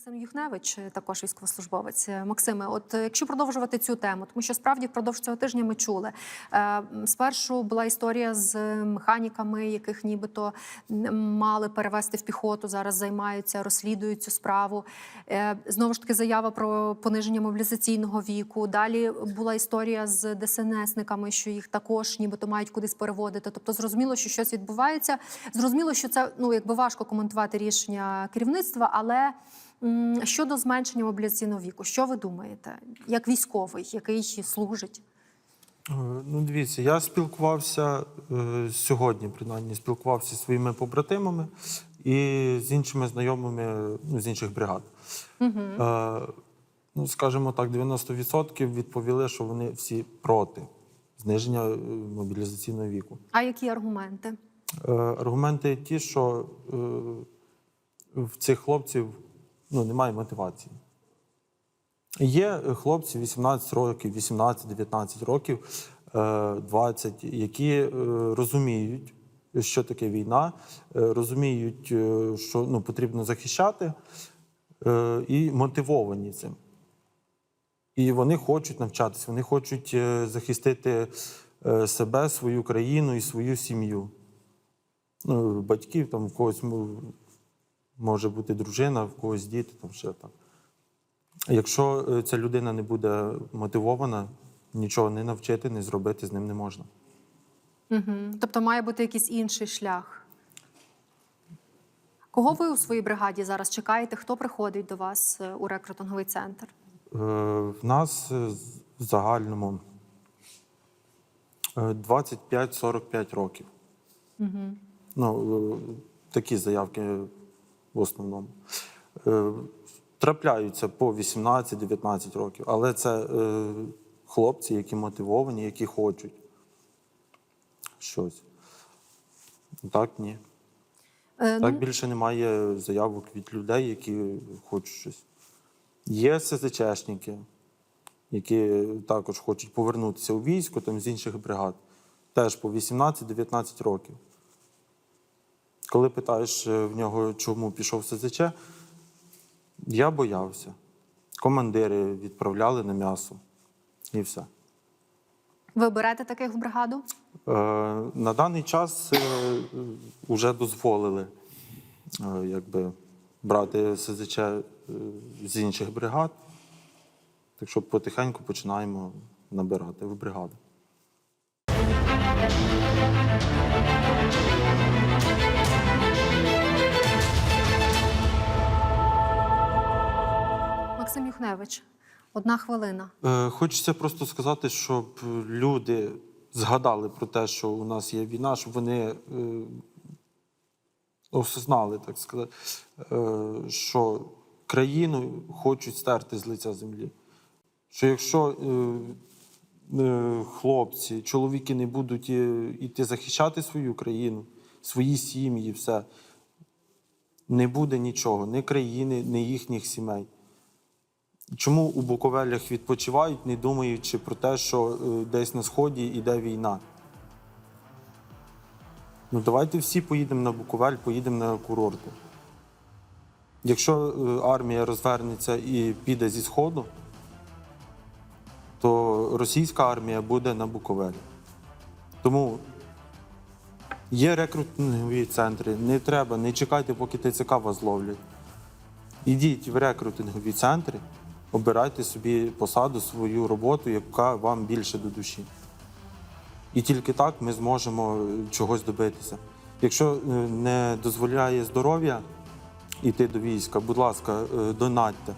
Максим Юхневич, е, також військовослужбовець. Е, Максиме, от е, якщо продовжувати цю тему, тому що справді впродовж цього тижня ми чули. е, Спершу була історія з механіками, яких нібито мали перевести в піхоту. Зараз займаються, розслідують цю справу. Е, Знову ж таки, заява про пониження мобілізаційного віку. Далі була історія з ДСНСниками, що їх також нібито мають кудись переводити. Тобто, зрозуміло, що щось відбувається. Зрозуміло, що це ну якби важко коментувати рішення керівництва, але щодо зменшення мобілізаційного віку, що ви думаєте, як військовий, який служить? Е, Ну, дивіться, я спілкувався е, сьогодні, принаймні, спілкувався зі своїми побратимами і з іншими знайомими ну, з інших бригад. Е, ну, скажімо так, 90% відповіли, що вони всі проти зниження е, мобілізаційного віку. А які аргументи? Е, аргументи ті, що е, в цих хлопців ну, немає мотивації. Є хлопці 18 років, 18-19 років, е, 20, які е, розуміють, що таке війна, е, розуміють, е, що ну, потрібно захищати, е, і мотивовані цим. І вони хочуть навчатися, вони хочуть е, захистити е, себе, свою країну і свою сім'ю. Ну, батьків, там в когось може бути дружина, в когось діти, там ще так. Якщо е, ця людина не буде мотивована, нічого не навчити, не зробити з ним не можна. Угу. Тобто має бути якийсь інший шлях. Кого ви у своїй бригаді зараз чекаєте? Хто приходить до вас е, у рекрутинговий центр? Е, В нас е, в загальному е, 25-45 років. Угу. Ну, такі заявки в основному. Е, Трапляються по 18-19 років, але це е, хлопці, які мотивовані, які хочуть щось. Так, ні. Е, Так ну, більше немає заявок від людей, які хочуть щось. Є СЗЧшники, які також хочуть повернутися у військо там, з інших бригад, теж по 18-19 років. Коли питаєш е, в нього, чому пішов СЗЧ, я боявся. Командири відправляли на м'ясо і все. ви берете таких в бригаду? Е, На даний час вже дозволили е, якби, брати СЗЧ е, з інших бригад. Так що потихеньку починаємо набирати в бригаду. Юхневич, одна хвилина. Е, Хочеться просто сказати, щоб люди згадали про те, що у нас є війна, щоб вони е, осознали, так сказати, е, що країну хочуть стерти з лиця землі. Що якщо е, е, хлопці, чоловіки не будуть іти захищати свою країну, свої сім'ї, все, не буде нічого, ні країни, ні їхніх сімей. Чому у Буковелях відпочивають, не думаючи про те, що е, десь на сході йде війна? Ну давайте всі поїдемо на Буковель, поїдемо на курорти. Якщо е, армія розвернеться і піде зі сходу, то російська армія буде на Буковелі. Тому є рекрутингові центри, не треба, не чекайте, поки ТЦК вас зловлять. Ідіть в рекрутингові центри, обирайте собі посаду, свою роботу, яка вам більше до душі. І тільки так ми зможемо е, чогось добитися. Якщо е, не дозволяє здоров'я йти до війська, будь ласка, е, донатьте.